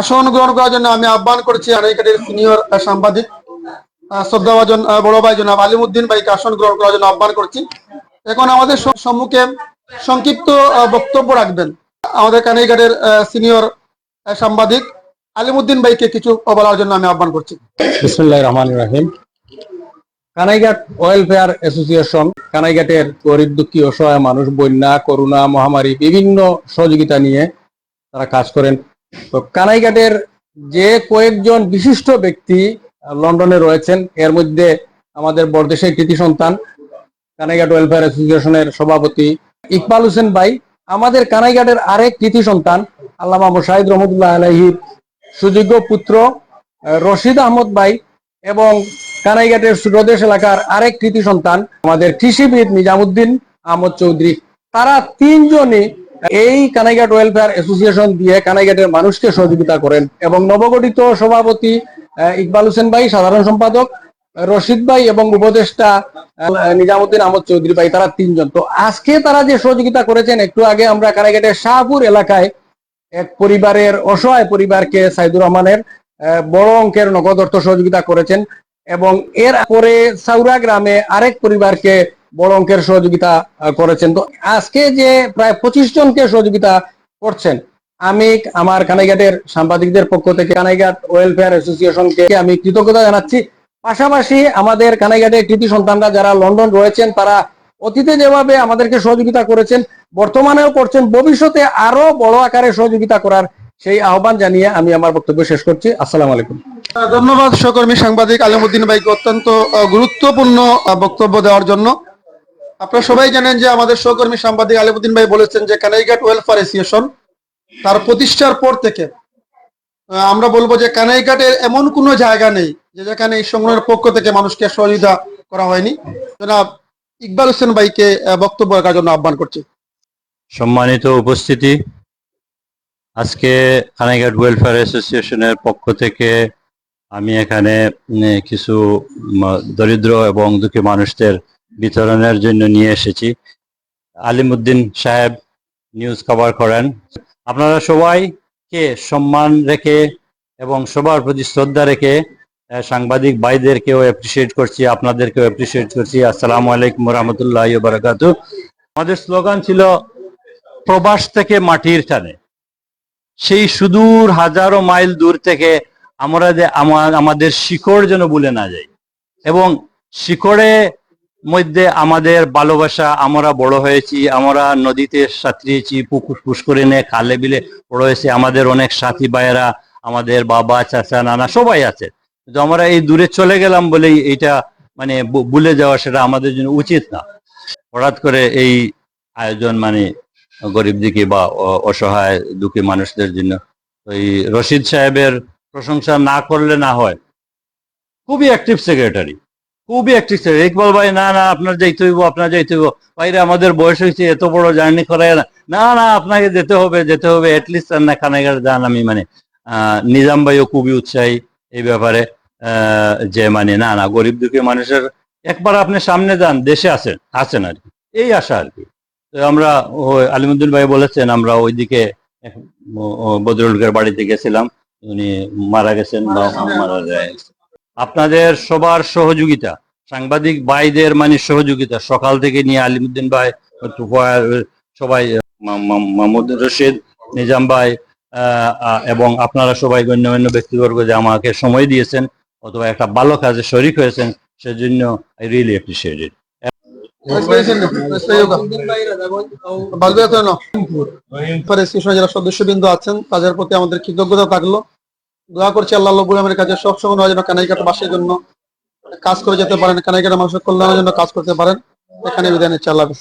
আসন গ্রহণ করার জন্য আমি আহ্বান করছি আনাইকাটের সিনিয়র সাংবাদিক শ্রদ্ধাভাজন বড় ভাই জনাব আলিমুদ্দিন ভাইকে আসন গ্রহণ করার জন্য আহ্বান করছি। এখন আমাদের সম্মুখে সংক্ষিপ্ত বক্তব্য রাখবেন। আমাদের কানাইঘাটের সিনিয়র সাংবাদিক আলিমুদ্দিন ভাইকে কিছু বলার জন্য আমি আহ্বান করছি। বিসমুল্লাহ রহমান রাহিম। কানাইঘাট ওয়েলফেয়ার অ্যাসোসিয়েশন, কানাইঘাটের গরিব, দুঃখী, অসহায় মানুষ, বন্যা, করোনা, মহামারী, বিভিন্ন সহযোগিতা নিয়ে তারা কাজ করেন। তো কানাইঘাটের যে কয়েকজন বিশিষ্ট ব্যক্তি লন্ডনে রয়েছেন, এর মধ্যে আমাদের বরদেশের কৃতি সন্তান, কানাইঘাট ওয়েলফেয়ার অ্যাসোসিয়েশনের সভাপতি ইকবাল হোসেন ভাই, আমাদের কানাইঘাটের আরেক কৃতি সন্তান, আল্লামা মুশাহিদ রহমতুল্লাহ আলহির সুযোগ্য পুত্র রশিদ আহমদ ভাই এবং কানাইঘাটের সুরদেশ এলাকার আরেক কৃতি সন্তান, আমাদের কৃষিবিদ নিজামুদ্দিন আহমদ চৌধুরী। তারা তিনজনই এই কানাইঘাট ওয়েলফেয়ার অ্যাসোসিয়েশন দিয়ে কানাইঘাটের মানুষকে সহযোগিতা করেন এবং নবগঠিত সভাপতি ইকবাল হোসেন ভাই, সাধারণ সম্পাদক রশিদ ভাই এবং উপদেষ্টা নিজামুদ্দিন আহমদ চৌধুরী ভাই, তারা তিনজন। তো আজকে তারা যে সহযোগিতা করেছেন, একটু আগে আমরা কানাইঘাটের শাহপুর এলাকায় এক পরিবারের, অসহায় পরিবারকে সাইদুর রহমানের বড় অঙ্কের নগদ অর্থ সহযোগিতা করেছেন এবং এর পরে সাউরা গ্রামে আরেক পরিবারকে বড় অঙ্কের সহযোগিতা করেছেন। তো আজকে যে প্রায় পঁচিশ জনকে সহযোগিতা করছেন, আমি আমার কানাইঘাটের সাংবাদিকদের পক্ষ থেকে কানাইঘাট ওয়েলফেয়ার অ্যাসোসিয়েশনকে আমি কৃতজ্ঞতা জানাচ্ছি। পাশাপাশি আমাদের কানাইঘাটের কৃতি সন্তানরা যারা লন্ডন রয়েছেন, তারা অতীতে যেভাবে আমাদেরকে সহযোগিতা করেছেন, বর্তমানেও করছেন, ভবিষ্যতে আরও বড় আকারে সহযোগিতা করার সেই আহ্বান জানিয়ে আমি আমার বক্তব্য শেষ করছি। আসসালাম আলাইকুম। ধন্যবাদ সহকর্মী সাংবাদিক আলিমুদ্দিন ভাইকে অত্যন্ত গুরুত্বপূর্ণ বক্তব্য দেওয়ার জন্য। আপনারা সবাই জানেন যে আমাদের সহকর্মী সাংবাদিক আলিমুদ্দিন ভাই বলেছেন যে কানাইঘাট ওয়েলফেয়ার অ্যাসোসিয়েশন তার প্রতিষ্ঠার পর থেকে আমরা বলব যে কানাইঘাটের এমন কোনো জায়গা নেই যে যেখানে এই সংগ্রহের পক্ষ থেকে মানুষকে সহযোগিতা করা হয়নি। জনাব ইকবাল হোসেন ভাইকে বক্তব্য রাখার জন্য আহ্বান করছি। সম্মানিত উপস্থিতি, আজকে কানাইঘাট ওয়েলফেয়ার অ্যাসোসিয়েশনের পক্ষ থেকে আমি এখানে কিছু দরিদ্র এবং দুঃখী মানুষদের বিতরণের জন্য নিয়ে এসেছি। আলিমুদ্দিন সাহেব নিউজ কভার করেন। আপনারা সবাইকে সম্মান রেখে এবং সবার প্রতি শ্রদ্ধা রেখে সাংবাদিক ভাইদেরকেও অ্যাপ্রিসিয়েট করছি, আপনাদেরকেও অ্যাপ্রিসিয়েট করছি। আসসালামু আলাইকুম রহমতুল্লাহ বারাকাতু আমাদের স্লোগান ছিল, প্রবাস থেকে মাটির টানে। সেই সুদূর হাজারো মাইল দূর থেকে আমরা যে আমাদের শিকড় যেন ভুলে না যাই। এবং শিকড়ে মধ্যে আমাদের ভালোবাসা, আমরা বড় হয়েছি, আমরা নদীতে সাঁতরিয়েছি, পুকুর পুষ্করে পুষ্করিণে খালে বিলে বড় হয়েছি, আমাদের অনেক সাথী ভাইয়েরা, আমাদের বাবা, চাচা, নানা সবাই আছে। কিন্তু আমরা এই দূরে চলে গেলাম বলেই এটা মানে ভুলে যাওয়া সেটা আমাদের জন্য উচিত না। হঠাৎ করে এই আয়োজন মানে গরিব দিকে বা অসহায় দুঃখী মানুষদের জন্য ওই রশিদ সাহেবের প্রশংসা না করলে না হয়। খুবই অ্যাক্টিভ সেক্রেটারি খুবই অ্যাক্টিভ ইকবাল ভাই না না আপনার যাইতে হইব আপনার যাইতে হইব। বাইরে আমাদের বয়স হয়েছে এত বড় জার্নি করায় না। না না আপনাকে যেতে হবে যেতে হবে অ্যাটলিস্ট না খানাগার যান আমি মানে আহ, নিজাম ভাইও খুবই উৎসাহী এই ব্যাপারে যে মানে না না গরিব দুঃখী মানুষের একবার আপনি সামনে যান দেশে আছেন আছেন আর কি। এই আশা আর কি। তো আমরা ওই আলিমুদ্দিন ভাই বলেছেন আমরা ওইদিকে বদরুলকের বাড়িতে গেছিলাম উনি মারা গেছেন বা মারা যায়। আপনাদের সবার সহযোগিতা, সাংবাদিক ভাইদের মানে সহযোগিতা। সকাল থেকে নিয়ে আলিমুদ্দিন ভাই সবাই মাহমুদ রশিদ, নিজাম ভাই এবং আপনারা সবাই গণ্যমান্য ব্যক্তিবর্গ যে আমাকে সময় দিয়েছেন, অথবা একটা ভালো কাজে শরিক হয়েছেন, সেজন্য আই রিয়েলি অ্যাপ্রিসিয়েট ইট সদস্যবৃন্দ আছেন, তাদের প্রতি আমাদের কৃতজ্ঞতা থাকল। দোয়া করছি আল্লাহ রব্বুল আলমের কাছে সব সময় নয় যেন কানাইকাটা বাসের জন্য কাজ করে যেতে পারেন কানাইকাটা মানুষের কল্যাণের জন্য কাজ করতে পারেন এখানে বিদায় হাফেজ।